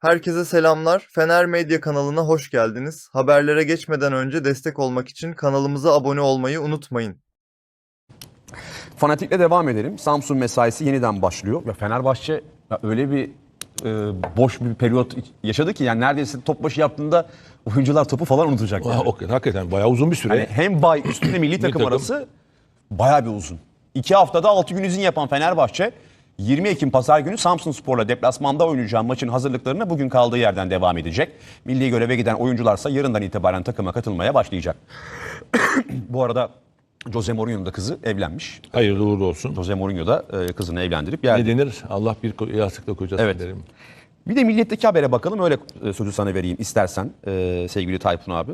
Herkese selamlar. Fener Medya kanalına hoş geldiniz. Haberlere geçmeden önce destek olmak için kanalımıza abone olmayı unutmayın. Fanatikle devam edelim. Samsun mesaisi yeniden başlıyor. Ve Fenerbahçe ya öyle bir e, boş bir periyot yaşadı ki yani neredeyse top başı yaptığında oyuncular topu falan unutacak. Aa, Yani. o- hakikaten bayağı uzun bir süre. Yani hem bay üstünde milli takım takım. arası bayağı bir uzun. İki haftada 6 gün izin yapan Fenerbahçe 20 Ekim Pazar günü Samsun Spor'la deplasmanda oynayacağı maçın hazırlıklarına bugün kaldığı yerden devam edecek. Milli göreve giden oyuncularsa yarından itibaren takıma katılmaya başlayacak. Bu arada Jose Mourinho'nun da kızı evlenmiş. Hayırlı uğurlu olsun. Jose Mourinho da e, kızını evlendirip Ne geldi. denir? Allah bir yastıkla kocasın Evet. derim. Bir de Milliyet'teki habere bakalım. Öyle e, sözü sana vereyim istersen e, sevgili Tayfun abi.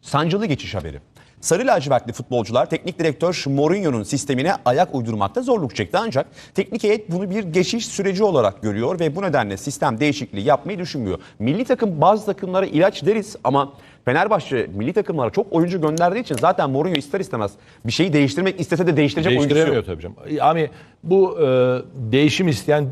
Sancılı geçiş haberi. Sarı lacivertli futbolcular teknik direktör Mourinho'nun sistemine ayak uydurmakta zorluk çekti ancak teknik heyet bunu bir geçiş süreci olarak görüyor ve bu nedenle sistem değişikliği yapmayı düşünmüyor. Milli takım bazı takımlara ilaç deriz ama Fenerbahçe milli takımlara çok oyuncu gönderdiği için zaten Mourinho ister istemez bir şeyi değiştirmek istese de değiştirecek oyuncusu yok. Değiştiremiyor tabii canım. Yani bu e, değişim isteyen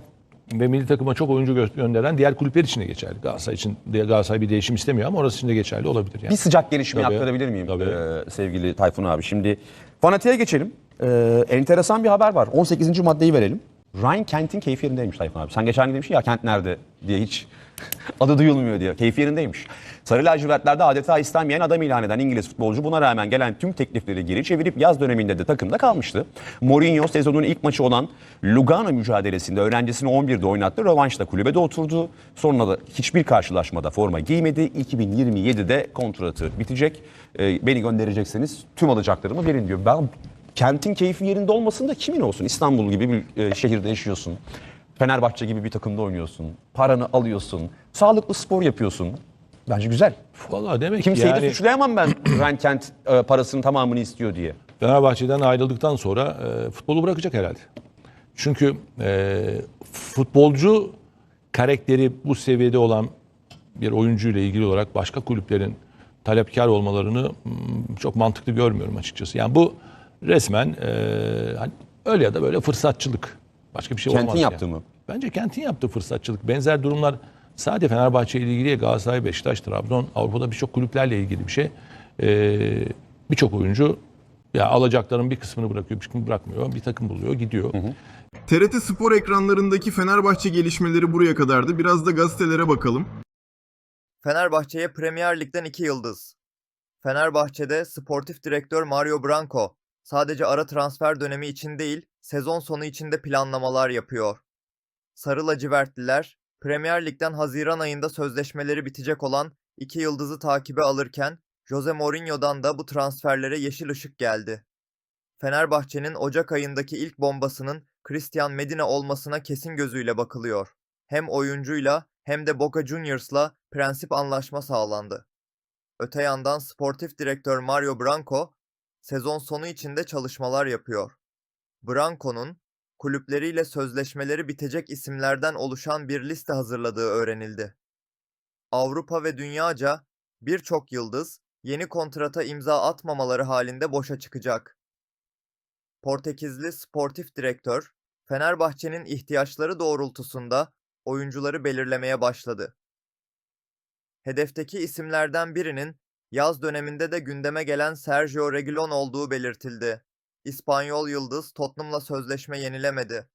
ve milli takıma çok oyuncu gö- gönderen diğer kulüpler için de geçerli. Galatasaray için Galatasaray bir değişim istemiyor ama orası için de geçerli olabilir. Yani. Bir sıcak gelişmeyi Tabii, aktarabilir miyim tabii. ee, sevgili Tayfun abi? Şimdi fanatiğe geçelim. Ee, enteresan bir haber var. 18. maddeyi verelim. Ryan Kent'in keyfi yerindeymiş Tayfun abi. Sen geçen gün demiştin ya Kent nerede diye hiç adı duyulmuyor diye. Keyfi yerindeymiş. Sarı lacivertlerde adeta istenmeyen adam ilan eden İngiliz futbolcu buna rağmen gelen tüm teklifleri geri çevirip yaz döneminde de takımda kalmıştı. Mourinho sezonun ilk maçı olan Lugano mücadelesinde öğrencisini 11'de oynattı. Rövanşta kulübede oturdu. Sonra da hiçbir karşılaşmada forma giymedi. 2027'de kontratı bitecek. Ee, beni gönderecekseniz tüm alacaklarımı verin diyor. Ben kentin keyfi yerinde olmasın da kimin olsun? İstanbul gibi bir e, şehirde yaşıyorsun. Fenerbahçe gibi bir takımda oynuyorsun. Paranı alıyorsun. Sağlıklı spor yapıyorsun. Bence güzel. Vallahi demek Kimseyi yani de suçlayamam ben Ryan Kent e, parasının tamamını istiyor diye. Fenerbahçe'den ayrıldıktan sonra e, futbolu bırakacak herhalde. Çünkü e, futbolcu karakteri bu seviyede olan bir oyuncuyla ilgili olarak başka kulüplerin talepkar olmalarını çok mantıklı görmüyorum açıkçası. Yani bu resmen e, hani öyle ya da böyle fırsatçılık. Başka bir şey Kent'in olmaz. yani. yaptığı mı? Bence Kent'in yaptığı fırsatçılık. Benzer durumlar sadece Fenerbahçe ile ilgili Galatasaray, Beşiktaş, Trabzon, Avrupa'da birçok kulüplerle ilgili bir şey. Ee, birçok oyuncu ya alacakların bir kısmını bırakıyor, bir kısmını bırakmıyor. Bir takım buluyor, gidiyor. TRT Spor ekranlarındaki Fenerbahçe gelişmeleri buraya kadardı. Biraz da gazetelere bakalım. Fenerbahçe'ye Premier Lig'den 2 yıldız. Fenerbahçe'de sportif direktör Mario Branco sadece ara transfer dönemi için değil, sezon sonu için de planlamalar yapıyor. Sarı lacivertliler Premier Lig'den Haziran ayında sözleşmeleri bitecek olan iki yıldızı takibe alırken Jose Mourinho'dan da bu transferlere yeşil ışık geldi. Fenerbahçe'nin Ocak ayındaki ilk bombasının Christian Medina olmasına kesin gözüyle bakılıyor. Hem oyuncuyla hem de Boca Juniors'la prensip anlaşma sağlandı. Öte yandan sportif direktör Mario Branco sezon sonu içinde çalışmalar yapıyor. Branco'nun kulüpleriyle sözleşmeleri bitecek isimlerden oluşan bir liste hazırladığı öğrenildi. Avrupa ve dünyaca birçok yıldız yeni kontrata imza atmamaları halinde boşa çıkacak. Portekizli sportif direktör Fenerbahçe'nin ihtiyaçları doğrultusunda oyuncuları belirlemeye başladı. Hedefteki isimlerden birinin yaz döneminde de gündeme gelen Sergio Reguilon olduğu belirtildi. İspanyol yıldız Tottenham'la sözleşme yenilemedi.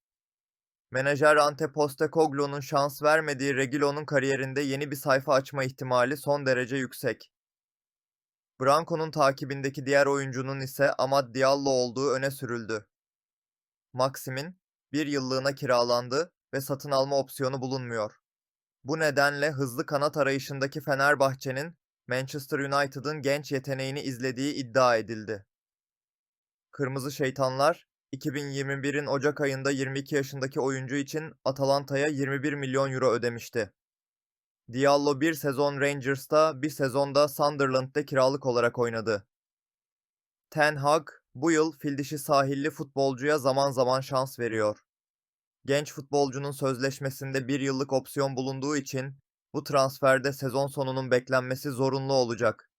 Menajer Ante Postecoglou'nun şans vermediği Reguilon'un kariyerinde yeni bir sayfa açma ihtimali son derece yüksek. Branco'nun takibindeki diğer oyuncunun ise Amad Diallo olduğu öne sürüldü. Maxim'in bir yıllığına kiralandı ve satın alma opsiyonu bulunmuyor. Bu nedenle hızlı kanat arayışındaki Fenerbahçe'nin Manchester United'ın genç yeteneğini izlediği iddia edildi. Kırmızı Şeytanlar 2021'in Ocak ayında 22 yaşındaki oyuncu için Atalanta'ya 21 milyon euro ödemişti. Diallo bir sezon Rangers'ta, bir sezonda Sunderland'de kiralık olarak oynadı. Ten Hag bu yıl fil dişi sahilli futbolcuya zaman zaman şans veriyor. Genç futbolcunun sözleşmesinde bir yıllık opsiyon bulunduğu için bu transferde sezon sonunun beklenmesi zorunlu olacak.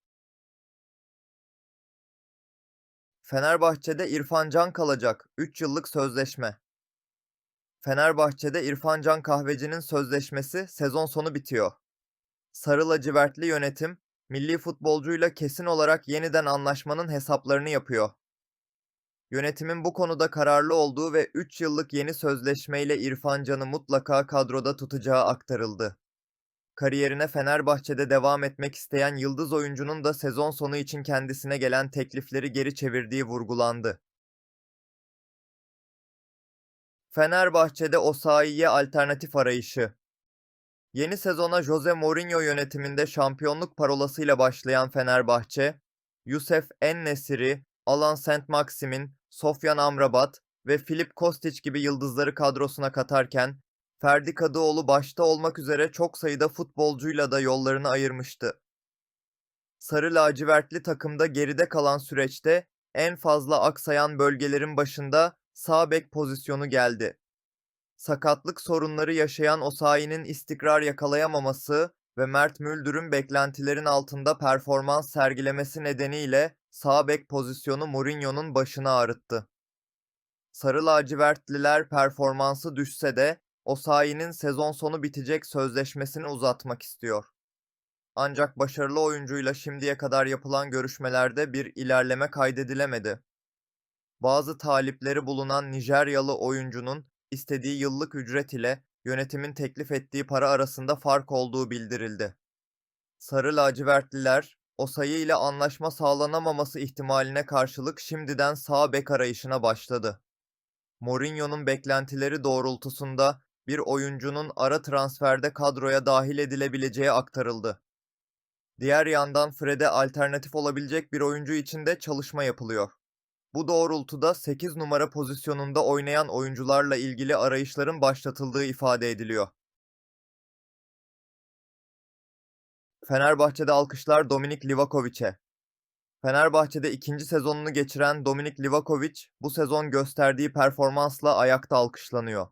Fenerbahçe'de İrfan Can kalacak 3 yıllık sözleşme. Fenerbahçe'de İrfan Can Kahveci'nin sözleşmesi sezon sonu bitiyor. Sarı lacivertli yönetim, milli futbolcuyla kesin olarak yeniden anlaşmanın hesaplarını yapıyor. Yönetimin bu konuda kararlı olduğu ve 3 yıllık yeni sözleşmeyle İrfan Can'ı mutlaka kadroda tutacağı aktarıldı. Kariyerine Fenerbahçe'de devam etmek isteyen yıldız oyuncunun da sezon sonu için kendisine gelen teklifleri geri çevirdiği vurgulandı. Fenerbahçe'de Osayi'ye alternatif arayışı. Yeni sezona Jose Mourinho yönetiminde şampiyonluk parolasıyla başlayan Fenerbahçe, Yusuf En-Nesyri, Alan Saint-Maximin, Sofyan Amrabat ve Filip Kostic gibi yıldızları kadrosuna katarken, Ferdi Kadıoğlu başta olmak üzere çok sayıda futbolcuyla da yollarını ayırmıştı. Sarı lacivertli takımda geride kalan süreçte en fazla aksayan bölgelerin başında sağ bek pozisyonu geldi. Sakatlık sorunları yaşayan Osayi'nin istikrar yakalayamaması ve Mert Müldür'ün beklentilerin altında performans sergilemesi nedeniyle sağ bek pozisyonu Mourinho'nun başını ağrıttı. Sarı lacivertliler performansı düşse de Osayi'nin sezon sonu bitecek sözleşmesini uzatmak istiyor. Ancak başarılı oyuncuyla şimdiye kadar yapılan görüşmelerde bir ilerleme kaydedilemedi. Bazı talipleri bulunan Nijeryalı oyuncunun istediği yıllık ücret ile yönetimin teklif ettiği para arasında fark olduğu bildirildi. Sarı lacivertliler, Osayi ile anlaşma sağlanamaması ihtimaline karşılık şimdiden sağ bek arayışına başladı. Mourinho'nun beklentileri doğrultusunda bir oyuncunun ara transferde kadroya dahil edilebileceği aktarıldı. Diğer yandan Fred'e alternatif olabilecek bir oyuncu için de çalışma yapılıyor. Bu doğrultuda 8 numara pozisyonunda oynayan oyuncularla ilgili arayışların başlatıldığı ifade ediliyor. Fenerbahçe'de alkışlar Dominik Livakovic'e. Fenerbahçe'de ikinci sezonunu geçiren Dominik Livakovic bu sezon gösterdiği performansla ayakta alkışlanıyor.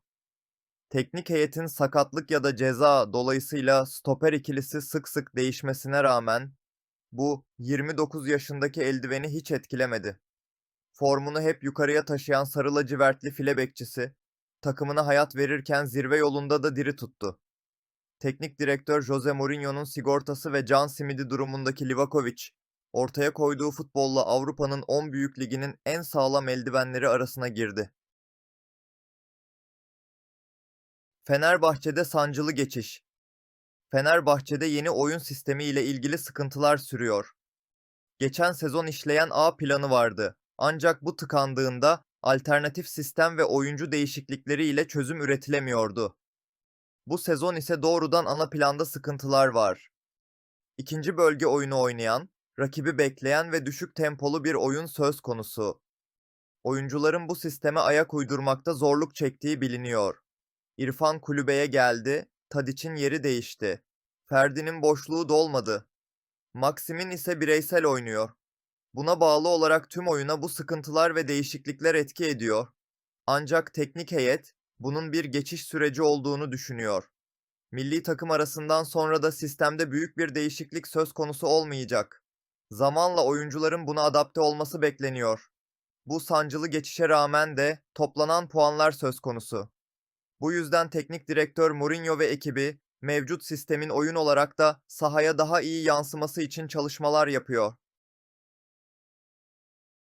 Teknik heyetin sakatlık ya da ceza dolayısıyla stoper ikilisi sık sık değişmesine rağmen bu 29 yaşındaki eldiveni hiç etkilemedi. Formunu hep yukarıya taşıyan sarı lacivertli file bekçisi, takımına hayat verirken zirve yolunda da diri tuttu. Teknik direktör Jose Mourinho'nun sigortası ve can simidi durumundaki Livakovic, ortaya koyduğu futbolla Avrupa'nın 10 büyük liginin en sağlam eldivenleri arasına girdi. Fenerbahçe'de sancılı geçiş. Fenerbahçe'de yeni oyun sistemi ile ilgili sıkıntılar sürüyor. Geçen sezon işleyen A planı vardı. Ancak bu tıkandığında alternatif sistem ve oyuncu değişiklikleri ile çözüm üretilemiyordu. Bu sezon ise doğrudan ana planda sıkıntılar var. İkinci bölge oyunu oynayan, rakibi bekleyen ve düşük tempolu bir oyun söz konusu. Oyuncuların bu sisteme ayak uydurmakta zorluk çektiği biliniyor. İrfan kulübeye geldi, Tadiç'in yeri değişti. Ferdi'nin boşluğu dolmadı. Maxim'in ise bireysel oynuyor. Buna bağlı olarak tüm oyuna bu sıkıntılar ve değişiklikler etki ediyor. Ancak teknik heyet bunun bir geçiş süreci olduğunu düşünüyor. Milli takım arasından sonra da sistemde büyük bir değişiklik söz konusu olmayacak. Zamanla oyuncuların buna adapte olması bekleniyor. Bu sancılı geçişe rağmen de toplanan puanlar söz konusu. Bu yüzden teknik direktör Mourinho ve ekibi mevcut sistemin oyun olarak da sahaya daha iyi yansıması için çalışmalar yapıyor.